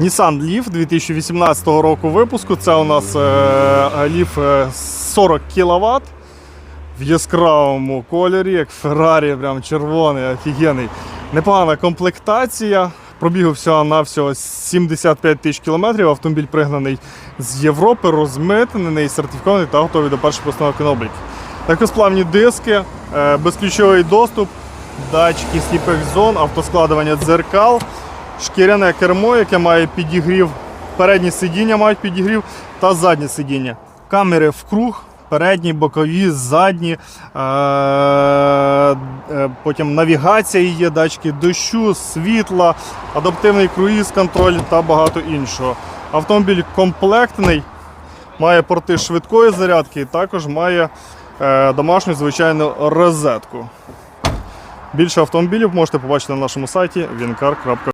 Nissan Leaf 2018 року випуску. Це у нас е, Leaf е, 40 кВт в яскравому кольорі, як Ferrari, прям червоний, офігенний. Непогана комплектація. Пробігу всього на всього 75 тисяч кілометрів. Автомобіль пригнаний з Європи, розмитнений, сертифікований та готовий до першої постановки на облік. Легкосплавні диски, е, безключовий доступ, датчики сліпих зон, автоскладування дзеркал, шкіряне кермо, яке має підігрів. Передні сидіння мають підігрів та задні сидіння. Камери в круг, передні, бокові, задні. Е- е, потім навігація є, датчики дощу, світла, адаптивний круїз-контроль та багато іншого. Автомобіль комплектний, має порти швидкої зарядки і також має е, домашню звичайну розетку. Більше автомобілів можете побачити на нашому сайті wincar.com.